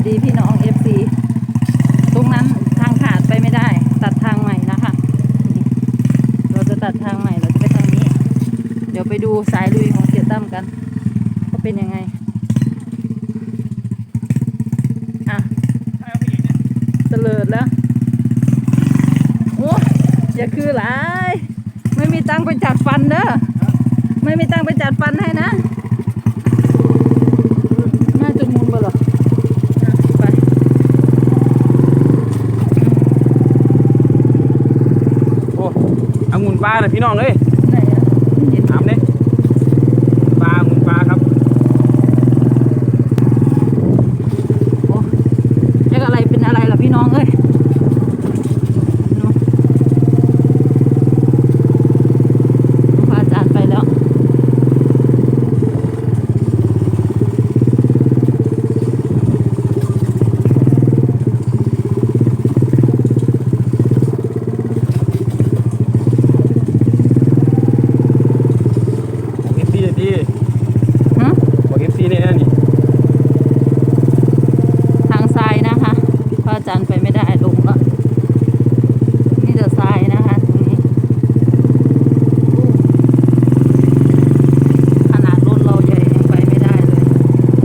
สดีพี่น้องเอฟซีตรงนั้นทางขาดไปไม่ได้ ตัดทางใหม่นะคะ เราจะตัดทางใหม่เราจะไปทางนี้ เดี๋ยวไปดูสายลุยของเสียตั้มกันว่าเป็นยังไงอะเตลิดแล้วโอ้อย่าคือหลายไม่มีตังไปจัดฟันเด้อไม่มีตังไปจัดฟันให้นะน่าจะมุนไปหรออะไป โอ้ องุ่นปลาเลยพี่น้องเอ้ย ไหนอะเห็น ถามเนี่ยปลาองุ่นปลาครับ โอ้เรียกอะไรเป็นอะไรล่ะพี่น้องเอ้ยดูพระอาจารย์ไปแล้ว เอฟซีเลยดี ฮะ บอกเอฟซีเนี่ยนะนี่ ทางซ้ายนะคะพระอาจารย์ไปไม่ได้ลงแล้วนี่จะซ้ายนะคะตรงนี้ขนาดรถเราใหญ่ยังไปไม่ได้เลย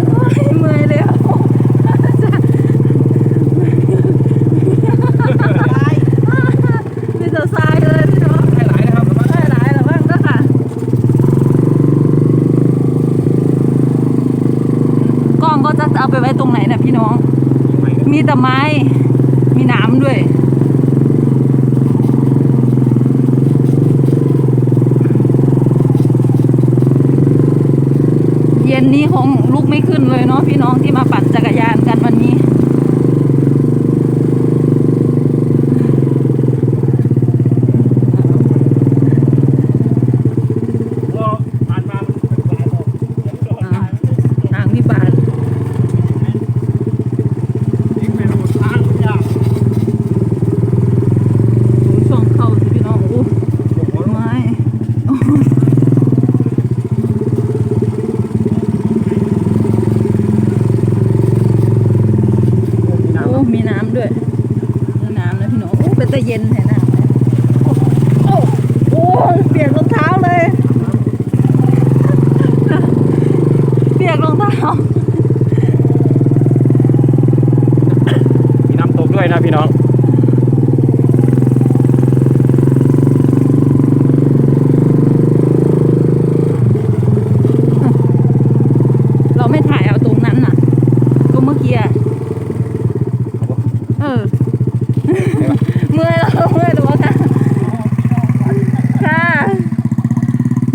โอ้ยเมื่อยเลยอะนี่จะซ้ายเลยพี่น้อง ให้หลายนะครับ ได้หลายแล้วบ้างก็ค่ะ กล้องก็จะเอาไปไว้ตรงไหนนะพี่น้อง มีแต่ไม้ มีหน้ำด้วย เย็นนี้คงลุกไม่ขึ้นเลยเนาะพี่น้องที่มาปั่นจักรยาน ก็ผ่านมามันเป็นปลาหรอก อ่าทางพี่บาน ยิ่งไม่รู้ทางมันยาก ช่วงเข้าสิพี่น้องอู้ โอ้โห ไม้โอ้โอ้มีน้ำด้วยมีน้ำนะพี่น้องโอ้เป็นตะเย็นแท้น้ำนะโอ้โอ้เปียกรองเท้าเลย เปียกรองเท้า มีน้ำตกด้วยนะพี่น้อง เราไม่ถ่ายเอาตรงนั้นน่ะก็เมื่อกี้อะเออ เมื่อยแล้วเมื่อยตัวค่ะ ค่ะ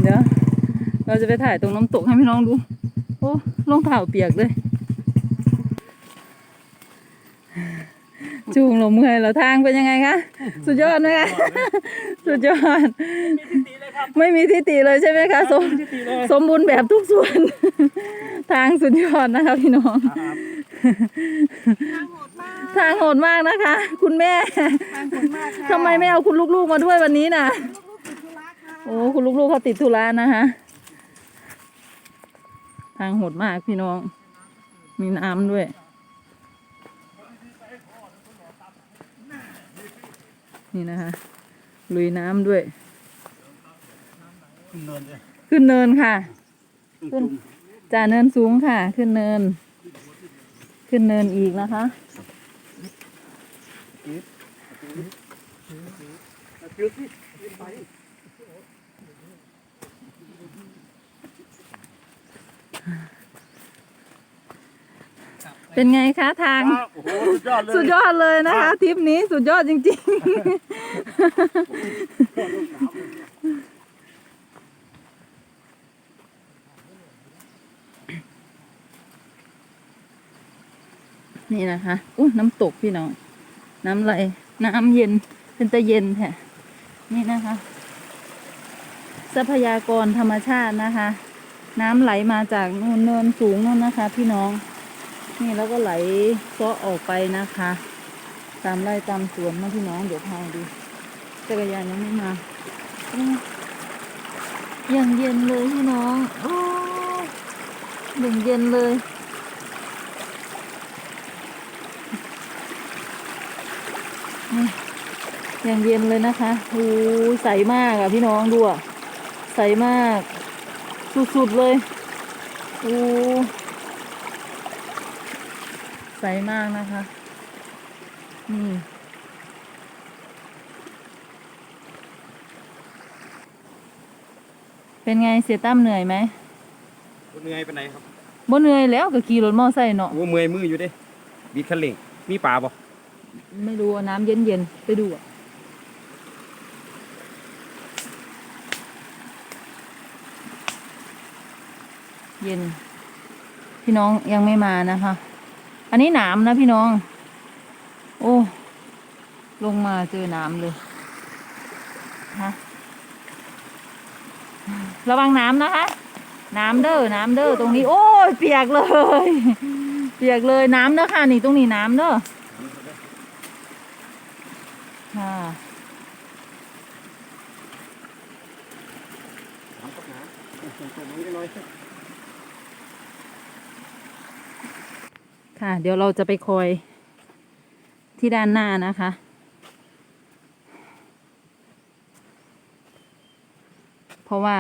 เดี๋ยว เรา จะไปถ่ายตรงน้ำตกให้พี่น้องดู โอ้รองเท้าเปียกเลยจูงเราเมื่อยเราทางเป็นยังไงคะ สุดยอดไหมคะ สุดยอด ไม่มีที่ติเลยใช่ไหมคะสมสมบูรณ์แบบทุกส่วน ทางสุดยอดนะคะพี่น้อง ทางโหดมากนะคะ คุณแม่ทำไมไม่เอาคุณลูกๆมาด้วยวันนี้น่ะ โอ้คุณลูกๆเขาติดธุระนะคะ ทางโหดมากพี่น้อง มีน้ำด้วย นี่นะคะลุยน้ำด้วยขึ้นเนินค่ะ ขึ้นจ่าเนินสูงค่ะ ขึ้นเนิน ขึ้นเนินอีกนะคะ เป็นไงคะทาง โอ้โหสุดยอดเลยสุดยอดเลยนะคะทริปนี้สุดยอดจริง ๆ นี่นะคะอุ้ยน้ำตกพี่น้อง น้ำไหลน้ำเย็นเป็นตะเย็นแท้นี่นะคะ ทรัพยากรธรรมชาตินะคะ น้ำไหลมาจากนู่นเนินสูงนู่นนะคะ พี่น้อง นี่แล้วก็ไหลซ้อออกไปนะคะ ตามไร่ตามสวนนะพี่น้องเดี๋ยวพาดูจักรยานยังไม่มาอย่างเย็นเลยพี่น้องโอ้อย่างเย็นเลยอย่างเย็นเลยนะคะโอ้ใสมากอะพี่น้องดูอะใสมาก สุดๆเลยโอ้ใสมากนะคะ นี่ เป็นไงเสียตั้มเหนื่อยไหมเหนื่อยไปไหนครับบ่เหนื่อยแล้วก็ขี่รถมอไซค์เนาะโอ้เมื่อยมืออยู่เด้บีดคันเร่งมีปลาบ่ไม่รู้อะน้ำเย็นๆไปดูอะ เย็น พี่น้องยังไม่มานะคะ อันนี้หนามนะพี่น้อง โอ้ ลงมาเจอหนามเลยฮะระวังน้ำนะคะน้ำเด้อน้ำเด้อตรงนี้ โอ้ยเปียกเลย เปียกเลยน้ำเด้อค่ะนี่ตรงนี้น้ำเด้อ ค่ะ น้ำตกน้ำตรงนี้น้อย ค่ะ เดี๋ยวเราจะไปคอยที่ด้านหน้านะคะ เพราะว่า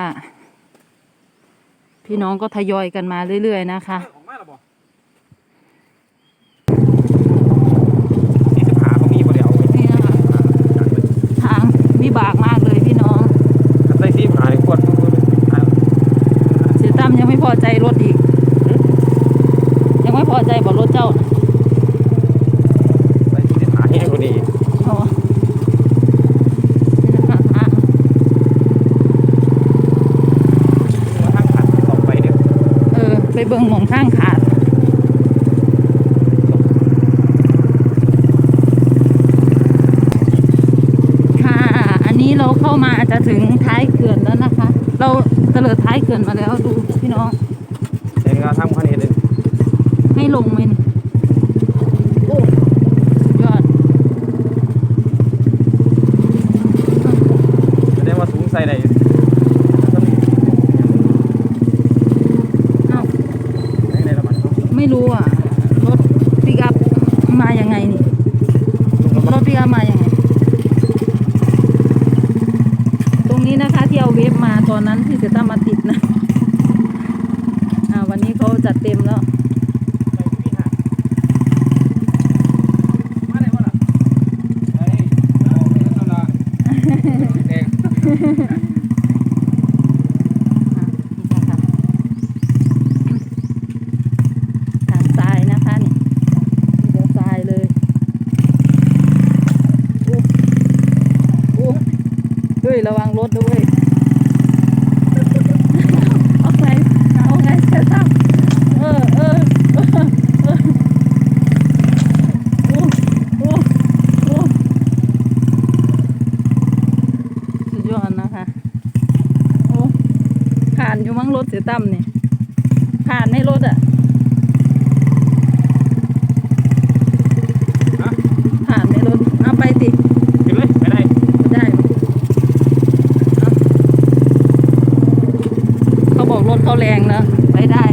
พี่น้องก็ทยอยกันมาเรื่อย ๆ นะคะ ของมาแล้วบ่สี่สิบห้าเขามีบ่ได้เอา นี่นะคะ ทางวิบากมากเลยพี่น้อง ถ้าใส่สี่สิบห้านี่ขวดมืออะ เสียตั้มยังไม่พอใจรถอีก ยังไม่พอใจบอกรถเจ้า ใส่สี่สิบห้าแห้งกว่านี้อีก อ๋อนี่นะคะทาง ว่าทางขาดต่อไปเดี๋ยว เออ ไป เบิ่งหมองข้างขาดค่ะ อันนี้เราเข้ามาจะถึงท้ายเขื่อนแล้วนะคะ เราเตลิดท้ายเขื่อนมาแล้วดูพี่น้องเดี๋ยวเราทำคันนี้เลยให้ลงไหมนี่โอ้ยอด แสดงว่าสูงใส่ได้อยู่ เอ้า ในในระมัดเนาะ ไม่รู้อะรถปิกอัพมายังไงนี่รถปิกอัพมายังไง ตรงนี้นะคะที่เอาเวฟมาตอนนั้นที่เสตั้มมาติดนะอ่าวันนี้เขาจัดเต็มแล้ว ใส่ที่ห้ามาได้บ่ล่ะเฮ้ยเอาไปแล้วล่ะแดง อะนี่นะคะทางซ้ายนะคะนี่เดี๋ยวซ้ายเลยโอ้โอ้เฮ้ย ระวังรถด้วยเอาไงเอาไงเสร็จแล้วเออเออเออเออโอ้โอ้โอ้สุดยอดนะคะโอ้ผ่านอยู่มั้งรถเสียตั้มเนี่ยผ่านไหม่รถอะ ฮะ ผ่านไหม่รถเอาไปติ ขึ้นเลยไปได้ ได้ปะเอาเขาบอกรถเขา แรงแล้วไปได้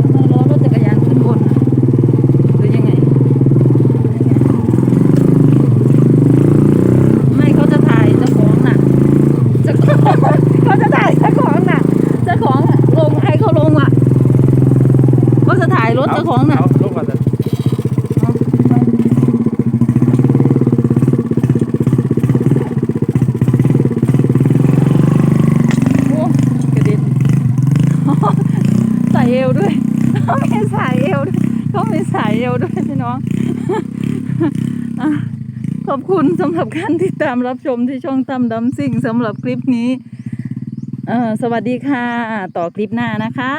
ทำไมล้อรถจักรยานขึ้นบนน่ะหรือยังไง ไม่เขาจะถ่ายเจ้าของน่ะเจ้าของเขาจะถ่ายเจ้าของน่ะเจ้าของอะลงให้เขาลงอะเขาจะถ่ายรถเจ้าของน่ะ เอาลงก่อนเถอะ โอ้กระเด็น ใส่ เอวด้วยเขามีสายเอวด้วยเขามีสายเอวด้วยพี่น้องอขอบคุณสำหรับการติดตามรับชมที่ช่องตั้มดำซิ่งสำหรับคลิปนี้สวัสดีค่ะ ต่อคลิปหน้านะคะ